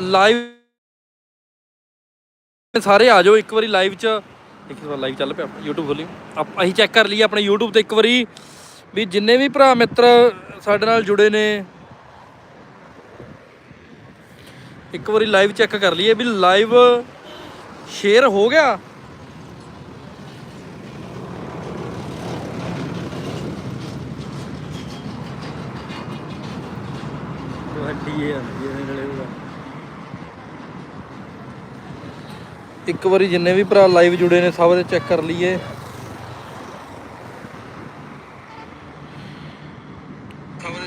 Live ਸਾਰੇ ਆ ਜਾਓ ਇੱਕ ਵਾਰੀ ਲਾਈਵ 'ਚ। ਇੱਕ ਵਾਰ ਲਾਈਵ ਚੱਲ ਪਿਆ, YouTube ਖੋਲੀ। ਆਪ- ਅਸੀਂ ਚੈੱਕ ਕਰ ਲਈਏ ਆਪਣੇ YouTube ਤੇ ਇੱਕ ਵਾਰੀ। ਵੀ ਜਿੰਨੇ ਵੀ ਭਰਾ ਮਿੱਤਰ ਸਾਡੇ ਨਾਲ ਜੁੜੇ ਨੇ। ਇੱਕ ਵਾਰੀ ਲਾਈਵ ਚੈੱਕ ਕਰ ਲਈਏ ਵੀ ਲਾਈਵ ਸ਼ੇਅਰ ਹੋ ਗਿਆ। ਵੱਡੀ ਹੈ ਇੱਕ ਵਾਰੀ ਜਿੰਨੇ ਵੀ ਭਰਾ ਲਾਈਵ ਜੁੜੇ ਨੇ, ਸਭ ਦੇ ਚੈੱਕ ਕਰ ਲਈਏ।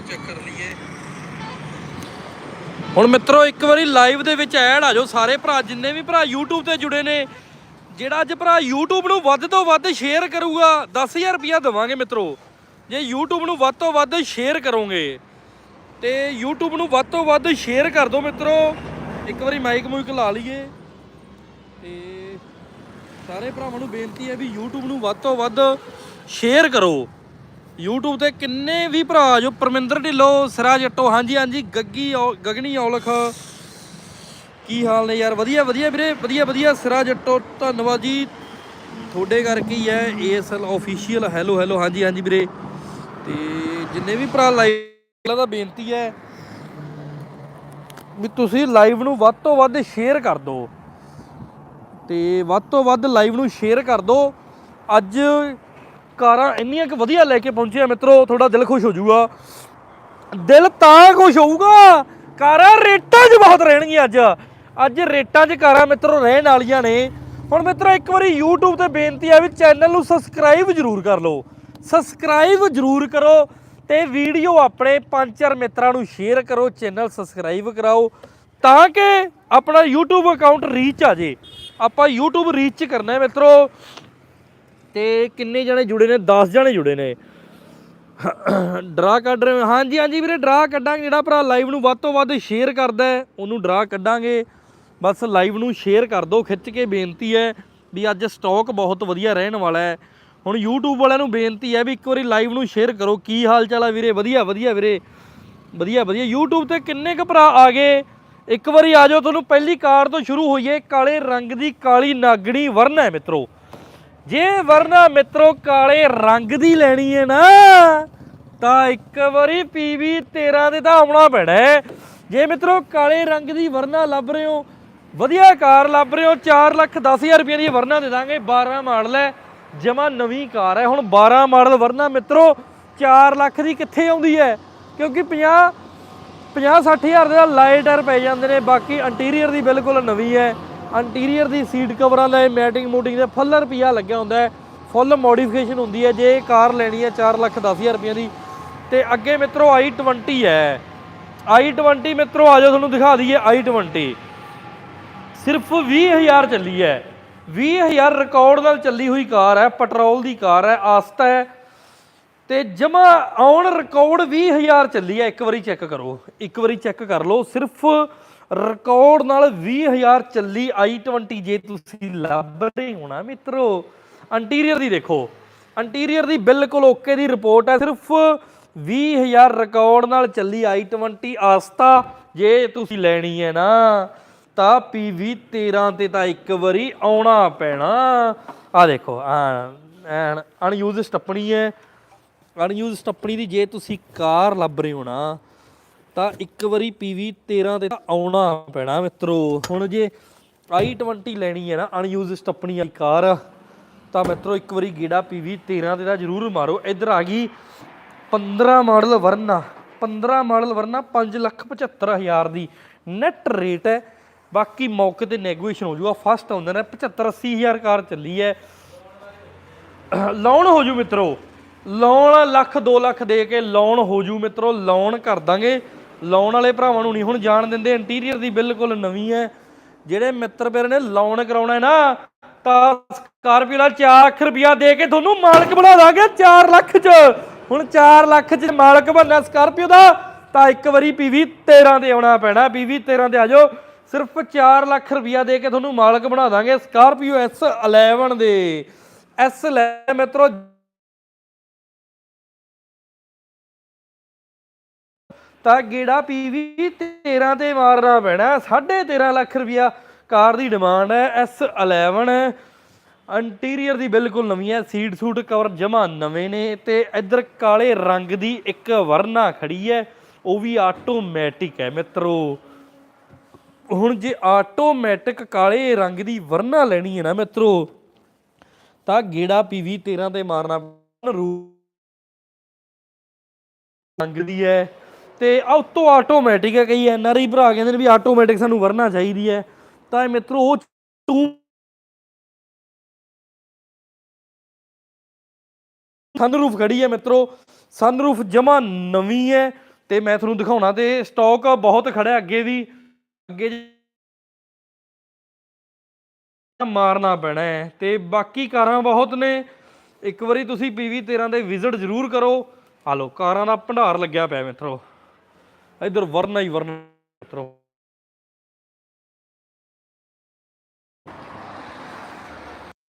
ਚੈੱਕ ਕਰ ਲਈਏ। ਹੁਣ ਮਿੱਤਰੋ, ਇੱਕ ਵਾਰੀ ਲਾਈਵ ਦੇ ਵਿੱਚ ਐਡ ਆ ਜਾਓ ਸਾਰੇ ਭਰਾ, ਜਿੰਨੇ ਵੀ ਭਰਾ YouTube ਤੇ ਜੁੜੇ ਨੇ। ਜਿਹੜਾ ਅੱਜ ਭਰਾ YouTube ਨੂੰ ਵੱਧ ਤੋਂ ਵੱਧ ਸ਼ੇਅਰ ਕਰੂਗਾ 10000 ਰੁਪਇਆ ਦੇਵਾਂਗੇ ਮਿੱਤਰੋ। ਜੇ YouTube ਨੂੰ ਵੱਧ ਤੋਂ ਵੱਧ ਸ਼ੇਅਰ ਕਰੋਗੇ, ਤੇ YouTube ਨੂੰ ਵੱਧ ਤੋਂ ਵੱਧ ਸ਼ੇਅਰ ਕਰ ਦਿਓ ਮਿੱਤਰੋ। ਇੱਕ ਵਾਰੀ ਮਾਈਕ ਮੂਈਕ ਲਾ ਲਈਏ। ਤੇ ਸਾਰੇ ਭਰਾਵਾਂ ਨੂੰ ਬੇਨਤੀ ਹੈ ਵੀ YouTube ਨੂੰ ਵੱਧ ਤੋਂ ਵੱਧ ਸ਼ੇਅਰ ਕਰੋ। YouTube ਤੇ ਕਿੰਨੇ ਵੀ ਭਰਾ ਜੋ ਪਰਮਿੰਦਰ ਢਿੱਲੋਂ ਸਿਰਾ ਜੱਟੋ ਹਾਂਜੀ ਹਾਂਜੀ, ਗੱਗੀ ਔ- ਗਗਨੀ ਔਲਖ। ਕੀ ਹਾਲ ਨੇ ਯਾਰ? ਵਧੀਆ ਵਧੀਆ ਵੀਰੇ, ਵਧੀਆ ਵਧੀਆ। ਸਿਰਾ ਜੱਟੋ ਧੰਨਵਾਦ ਜੀ। ਤੁਹਾਡੇ ਕਰਕੇ ਹੀ ਹੈ ASL ਅਫੀਸ਼ੀਅਲ ਹੈਲੋ ਹੈਲੋ ਹਾਂਜੀ ਹਾਂਜੀ ਵੀਰੇ। ਤੇ ਜਿੰਨੇ ਵੀ ਭਰਾ ਲਾਈਵ ਦਾ ਬੇਨਤੀ ਹੈ ਵੀ ਤੁਸੀਂ ਲਾਈਵ ਨੂੰ ਵੱਧ ਤੋਂ ਵੱਧ ਸ਼ੇਅਰ ਕਰ ਦਿਓ। ਤੇ ਵੱਧ ਤੋਂ ਵੱਧ ਲਾਈਵ ਨੂੰ ਸ਼ੇਅਰ ਕਰ ਦਿਓ। ਅੱਜ ਕਾਰਾਂ ਇੰਨੀਆਂ ਕਿ ਵਧੀਆ ਲੈ ਕੇ ਪਹੁੰਚੇ ਆ ਮਿੱਤਰੋ, ਤੁਹਾਡਾ ਦਿਲ ਖੁਸ਼ ਹੋ ਜਾਊਗਾ। ਦਿਲ ਤਾਂ ਖੁਸ਼ ਹੋਊਗਾ। ਕਾਰਾਂ ਰੇਟਾਂ 'ਚ ਬਹੁਤ ਰਹਿਣਗੀਆਂ ਅੱਜ। ਅੱਜ ਰੇਟਾਂ 'ਚ ਕਾਰਾਂ ਮਿੱਤਰੋ ਰਹਿਣ ਵਾਲੀਆਂ ਨੇ। ਹੁਣ ਮਿੱਤਰੋ ਇੱਕ ਵਾਰੀ YouTube ਤੇ ਬੇਨਤੀ ਆ ਵੀ ਚੈਨਲ ਨੂੰ ਸਬਸਕ੍ਰਾਈਬ ਜ਼ਰੂਰ ਕਰ ਲਓ। ਸਬਸਕ੍ਰਾਈਬ ਜ਼ਰੂਰ ਕਰੋ ਤੇ ਵੀਡੀਓ ਆਪਣੇ ਪੰਜ ਚਾਰ ਮਿੱਤਰਾਂ ਨੂੰ ਸ਼ੇਅਰ ਕਰੋ ਚੈਨਲ ਸਬਸਕ੍ਰਾਈਬ ਕਰਾਓ ਤਾਂ ਕਿ ਆਪਣਾ YouTube ਅਕਾਊਂਟ ਰੀਚ ਆ ਜੇ। ਆਪਾਂ YouTube ਰੀਚ ਕਰਨਾ ਹੈ ਮਿੱਤਰੋ। ਤੇ ਕਿੰਨੇ ਜਣੇ ਜੁੜੇ ਨੇ? 10 ਜਣੇ ਜੁੜੇ ਨੇ। ਡਰਾ ਕੱਢ ਰਹੇ ਹਾਂਜੀ ਹਾਂਜੀ ਵੀਰੇ, ਡਰਾ ਕੱਢਾਂਗੇ। ਜਿਹੜਾ ਭਰਾ ਲਾਈਵ ਨੂੰ ਵੱਧ ਤੋਂ ਵੱਧ ਸ਼ੇਅਰ ਕਰਦਾ ਹੈ, ਉਹਨੂੰ ਡਰਾ ਕੱਢਾਂਗੇ। ਬਸ ਲਾਈਵ ਨੂੰ ਸ਼ੇਅਰ ਕਰ ਦਿਓ, ਖਿੱਚ ਕੇ ਬੇਨਤੀ ਹੈ ਵੀ ਅੱਜ ਸਟਾਕ ਬਹੁਤ ਵਧੀਆ ਰਹਿਣ ਵਾਲਾ ਹੈ। ਹੁਣ YouTube ਵਾਲਿਆਂ ਨੂੰ ਬੇਨਤੀ ਹੈ ਵੀ ਇੱਕ ਵਾਰੀ ਲਾਈਵ ਨੂੰ ਸ਼ੇਅਰ ਕਰੋ। ਕੀ ਹਾਲ ਚਾਲ ਆ ਵੀਰੇ? ਵਧੀਆ ਵਧੀਆ ਵੀਰੇ। ਵਧੀਆ ਵਧੀਆ। YouTube ਤੇ ਕਿੰਨੇ ਕੁ ਭਰਾ ਆ ਗਏ? ਇੱਕ ਵਾਰੀ ਆ ਜਾਓ, ਤੁਹਾਨੂੰ ਪਹਿਲੀ ਕਾਰ ਤੋਂ ਸ਼ੁਰੂ ਹੋਈਏ। ਕਾਲੇ ਰੰਗ ਦੀ ਕਾਲੀ ਨਾਗਣੀ ਵਰਨਾ ਹੈ ਮਿੱਤਰੋ। ਜੇ ਵਰਨਾ ਮਿੱਤਰੋ, ਕਾਲੇ ਰੰਗ ਦੀ ਲੈਣੀ ਹੈ ਨਾ, ਤਾਂ ਇੱਕ ਵਾਰੀ PV 13 ਦੇ ਤਾਂ ਆਉਣਾ ਪੈਣਾ ਜੇ ਮਿੱਤਰੋ, ਕਾਲੇ ਰੰਗ ਦੀ ਵਰਨਾ ਲੱਭ ਰਹੇ ਹੋ, ਵਧੀਆ ਕਾਰ ਲੱਭ ਰਹੇ ਹੋ 4 ਲੱਖ 10000 ਰੁਪਏ ਦੀ ਵਰਨਾ ਦੇ ਦਾਂਗੇ 12 ਮਾਡਲ ਹੈ, ਜਮਾ ਨਵੀਂ ਕਾਰ ਹੈ। ਹੁਣ 12 ਮਾਡਲ ਵਰਨਾ ਮਿੱਤਰੋ 4 ਲੱਖ ਦੀ ਕਿੱਥੇ ਆਉਂਦੀ ਹੈ? ਕਿਉਂਕਿ 50 50 60000 ਦੇ ਲਾਈਟ ਟਾਇਰ ਪੈ ਜਾਂਦੇ ਨੇ, ਬਾਕੀ ਇੰਟੀਰੀਅਰ ਦੀ ਬਿਲਕੁਲ ਨਵੀਂ ਹੈ। ਇੰਟੀਰੀਅਰ ਦੀ ਸੀਟ ਕਵਰਾਂ ਦਾ ਮੈਟਿੰਗ ਮੂਟਿੰਗ ਦਾ ਫੁੱਲ ਰੁਪਿਆ ਲੱਗਿਆ ਹੁੰਦਾ ਹੈ। ਫੁੱਲ ਮੋਡੀਫਿਕੇਸ਼ਨ ਹੁੰਦੀ ਹੈ, ਜੇ ਕਾਰ ਲੈਣੀ ਹੈ 4 ਲੱਖ 10000 ਰੁਪਏ ਦੀ। ਤੇ ਅੱਗੇ ਮਿੱਤਰੋ i20 ਹੈ। i20 ਮਿੱਤਰੋ, ਆ ਜਾਓ ਤੁਹਾਨੂੰ ਦਿਖਾ ਦਈਏ i20 ਸਿਰਫ 20000 ਚੱਲੀ ਹੈ। 20000 ਰਿਕਾਰਡ ਨਾਲ ਚੱਲੀ ਹੋਈ ਕਾਰ ਹੈ, ਪੈਟਰੋਲ ਦੀ ਕਾਰ ਹੈ, ਆਸਤਾ ਹੈ। ਤੇ ਜਮਾ ਔਨ ਰਿਕਾਰਡ 20000 ਚੱਲੀ ਹੈ ਇੱਕ ਵਾਰੀ ਚੈੱਕ ਕਰੋ। ਇੱਕ ਵਾਰੀ ਚੈੱਕ ਕਰ ਲਓ। ਸਿਰਫ ਰਿਕਾਰਡ ਨਾਲ 20000 ਚੱਲੀ i20 ਜੇ ਤੁਸੀਂ ਲੱਭ ਰਹੇ ਹੋਣਾ ਮਿੱਤਰੋ। ਇੰਟੀਰੀਅਰ ਦੀ ਦੇਖੋ। ਇੰਟੀਰੀਅਰ ਦੀ ਬਿਲਕੁਲ ਓਕੇ ਦੀ ਰਿਪੋਰਟ ਹੈ ਸਿਰਫ 20000 ਰਿਕਾਰਡ ਨਾਲ ਚੱਲੀ i20 ਆਸਤਾ। ਜੇ ਤੁਸੀਂ ਲੈਣੀ ਹੈ ਨਾ, ਤਾਂ PV 13 ਤੇ ਤਾਂ ਇੱਕ ਵਾਰੀ ਆਉਣਾ ਪੈਣਾ। ਆ ਦੇਖੋ ਆ ਐਨ ਅਨਯੂਜ਼ ਸਟੱਪਣੀ ਹੈ। ਅਨਯੂਜ਼ ਸਟੱਪਣੀ ਦੀ ਜੇ ਤੁਸੀਂ ਕਾਰ ਲੱਭ ਰਹੇ ਹੋ ਨਾ, ਤਾਂ ਇੱਕ ਵਾਰੀ PV 13 ਤੇ ਤਾਂ ਆਉਣਾ ਪੈਣਾ ਮਿੱਤਰੋ। ਹੁਣ ਜੇ i20 ਲੈਣੀ ਹੈ ਨਾ, ਅਨਯੂਜ਼ ਸਟੱਪਣੀ ਵਾਲੀ ਕਾਰ, ਤਾਂ ਮਿੱਤਰੋ ਇੱਕ ਵਾਰੀ ਗੇੜਾ PV 13 ਤੇ ਤਾਂ ਜ਼ਰੂਰ ਮਾਰੋ। ਇੱਧਰ ਆ ਗਈ 15 ਮਾਡਲ ਵਰਨਾ 15 ਮਾਡਲ ਵਰਨਾ 575000 ਦੀ। ਨੈਟ ਰੇਟ ਹੈ, ਬਾਕੀ ਮੌਕੇ ਤੇ ਨੈਗੋਸ਼ੀਏਸ਼ਨ ਹੋ ਜਾਊਗਾ ਫਸਟ ਆਉਂਦੇ ਨੇ 75 80000 ਕਾਰ ਚੱਲੀ ਹੈ। ਲਾਉਣ ਹੋ ਜੂ ਮਿੱਤਰੋ। ਲੋਨ ਲੱਖ 2 ਲੱਖ ਦੇ ਕੇ ਲੋਨ ਹੋ ਜੂ ਮਿੱਤਰੋ ਲੋਨ ਕਰ ਦਾਂਗੇ। ਲੋਨ ਵਾਲੇ ਭਰਾਵਾਂ ਨੂੰ ਨਹੀਂ ਹੁਣ ਜਾਣ ਦਿੰਦੇ ਇੰਟੀਰੀਅਰ ਦੀ ਬਿਲਕੁਲ ਨਵੀਂ ਹੈ। ਜਿਹੜੇ ਮਿੱਤਰ ਮੇਰੇ ਨੇ ਲੋਨ ਕਰਾਉਣਾ ਹੈ ਨਾ, ਤਾਂ ਸਕਾਰਪੀਓ ਦਾ 4 ਲੱਖ ਰੁਪਇਆ ਦੇ ਕੇ ਤੁਹਾਨੂੰ ਮਾਲਕ ਬਣਾ ਦਾਂਗੇ 4 ਲੱਖ ਚ। ਹੁਣ 4 ਲੱਖ ਚ ਮਾਲਕ ਬਣਨਾ ਸਕਾਰਪੀਓ ਦਾ, ਤਾਂ ਇੱਕ ਵਾਰੀ ਪੀਵੀ 13 ਤੇ ਆਉਣਾ ਪੈਣਾ ਪੀਵੀ 13 ਤੇ ਆ ਜਾਓ। ਸਿਰਫ 4 ਲੱਖ ਰੁਪਇਆ ਦੇ ਕੇ ਤੁਹਾਨੂੰ ਮਾਲਕ ਬਣਾ ਦਾਂਗੇ ਸਕਾਰਪੀਓ S11 ਦੇ। S11 ਮਿੱਤਰੋ ਤਾਂ ਗੇੜਾ ਪੀਵੀ 13 ਤੇ ਮਾਰਨਾ ਪੈਣਾ 13.5 ਲੱਖ ਰੁਪਇਆ ਕਾਰ ਦੀ ਡਿਮਾਂਡ ਹੈ S11 ਇੰਟੀਰੀਅਰ ਦੀ ਬਿਲਕੁਲ ਨਵੀਂ ਹੈ, ਸੀਟ ਸੂਟ ਕਵਰ ਜਮਾ ਨਵੇਂ ਨੇ ਤੇ ਇੱਧਰ ਕਾਲੇ ਰੰਗ ਦੀ ਇੱਕ ਵਰਨਾ ਖੜੀ ਹੈ, ਉਹ ਵੀ ਆਟੋਮੈਟਿਕ ਹੈ ਮਿੱਤਰੋ। ਹੁਣ ਜੇ ਆਟੋਮੈਟਿਕ ਕਾਲੇ ਰੰਗ ਦੀ ਵਰਨਾ ਲੈਣੀ ਹੈ ਨਾ ਮਿੱਤਰੋ, ਤਾਂ ਗੇੜਾ ਪੀਵੀ 13 ਤੇ ਮਾਰਨਾ ਰੂ ਰੰਗ ਦੀ ਹੈ। ਤੇ ਆ ਉੱਤੋਂ ਆਟੋਮੈਟਿਕ ਹੈ ਕਈ ਐਨਆਰਆਈ ਭਰਾ ਕਹਿੰਦੇ ਨੇ ਵੀ ਆਟੋਮੈਟਿਕ ਸਾਨੂੰ ਵਰਨਾ ਚਾਹੀਦੀ ਹੈ। ਤਾਂ ਇਹ ਮਿੱਤਰੋ, ਉਹ ਟੂ ਸਨਰੂਫ ਖੜੀ ਹੈ ਮਿੱਤਰੋ। ਸਨਰੂਫ ਜਮਾ ਨਵੀਂ ਹੈ ਤੇ ਮੈਂ ਤੁਹਾਨੂੰ ਦਿਖਾਉਣਾ ਤੇ ਸਟਾਕ ਬਹੁਤ ਖੜਾ ਅੱਗੇ ਵੀ ਅੱਗੇ ਮਾਰਨਾ ਪੈਣਾ ਹੈ ਤੇ ਬਾਕੀ ਕਾਰਾਂ ਬਹੁਤ ਨੇ। ਇੱਕ ਵਾਰੀ ਤੁਸੀਂ ਪੀਵੀ 13 ਦੇ ਵਿਜ਼ਿਟ ਜ਼ਰੂਰ ਕਰੋ। ਆ ਲੋ ਕਾਰਾਂ ਦਾ ਭੰਡਾਰ ਲੱਗਿਆ ਪਿਆ ਮਿੱਤਰੋ। ਇਧਰ ਵਰਨਾ ਹੀ ਵਰਨਾ